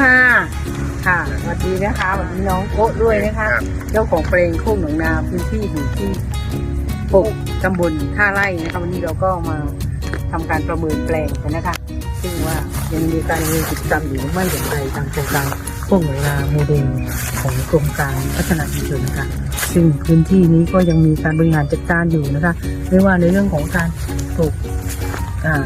ค่ะ ค่ะสวัสดีนะคะสวัสดีน้องโอ๊ะด้วยนะคะครับเจ้าของเพลงโค้งหนองนาพื้นที่อยู่ที่หกตำบลท่าไร่นะคะวันนี้เราก็มาทำการประเมินแปลงกันนะคะ ซึ่งว่ายังมีการดำเนินกิจกรรมอยู่หรือไม่อย่างไรตามโครงการโค้งหนองนาโมเดลของกรมการพัฒนาชุมชนนะคะซึ่งพื้นที่นี้ก็ยังมีการบริหารจัดการอยู่นะคะ ไม่ว่าในเรื่องของการปลูกอ่า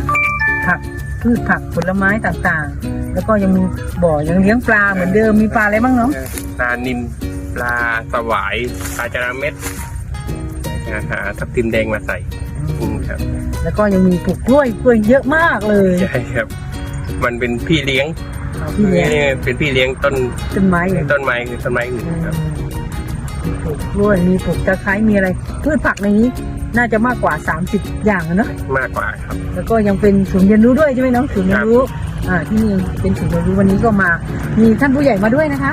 ผักพืชผักผลไม้ต่างๆ แล้วก็ยังมีบ่อยังเลี้ยงปลาเหมือนเดิมมีปลาอะไรบ้างเนาะปลานิลปลาสวายปลาจาระเม็ดนะฮะทับทิมแดงมาใส่อืมครับ แล้วก็ยังมีปลูกกล้วยกล้วยเยอะมากเลยใช่ครับ มันเป็นพี่เลี้ยงเอาพี่เลี้ยงนี่เป็นพี่เลี้ยงต้นต้นไม้อย่างต้นไม้คือต้นไม้อื่นครับมีปลูกกล้วยมีปลูกตะไคร้มีอะไรพืชผักในนี้ น่าจะมากกว่า 30 อย่างอะเนาะมากกว่าครับ แล้วก็ยังเป็นศูนย์เรียนรู้ด้วยใช่ไหมน้องศูนย์เรียนรู้อ่าที่นี่เป็นศูนย์เรียนรู้วันนี้ก็มา มีท่านผู้ใหญ่มาด้วยนะคะ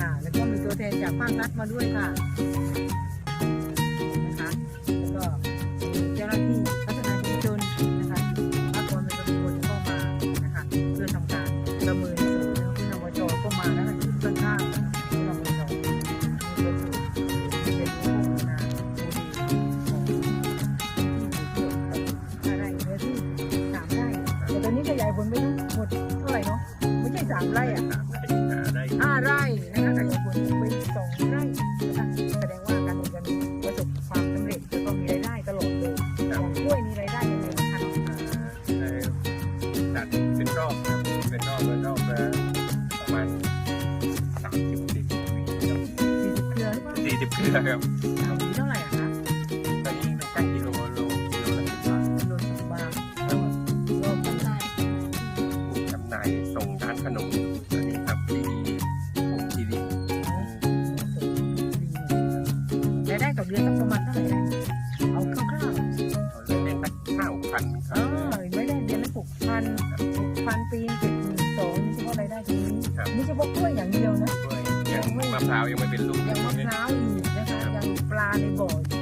ค่ะแล้วก็มีตัวแทนจากภาครัฐมาด้วยค่ะนะคะ สามไร่อะห้าไร่นะคะขยายผลไปสองไร่นะคะแสดงว่าการเงินประสบความสำเร็จแล้วก็มีรายได้ตลอดเลยอย่างกล้วยมีรายได้ยังไงบ้างคะน้องตัดเป็นรอบครับเป็นรอบเป็นรอบละประมาณสามสิบสี่สิบสี่สิบเครือหรือเปล่าสี่สิบเครือครับ ส่งร้านขนมอันนี้ครับที่โองคีรีรายได้ต่อเดือนต้องประมาณเท่าไหร่ได้เอาคร่าวๆเราเล่นเล่นสักห้าหกพันคเอรับอไม่ได้เดือนละหกพันหกพันปีเจ็ดหมื่นสองนี่เฉพาะรายได้ตรงนี้ครับนี่เฉพาะกล้วยอย่างเดียวนะ ด้วยยังมะพร้าวยังไม่เป็นลูกยังมะพร้าวอีกนะคะยังปลาในบ่ออีกนะคะก็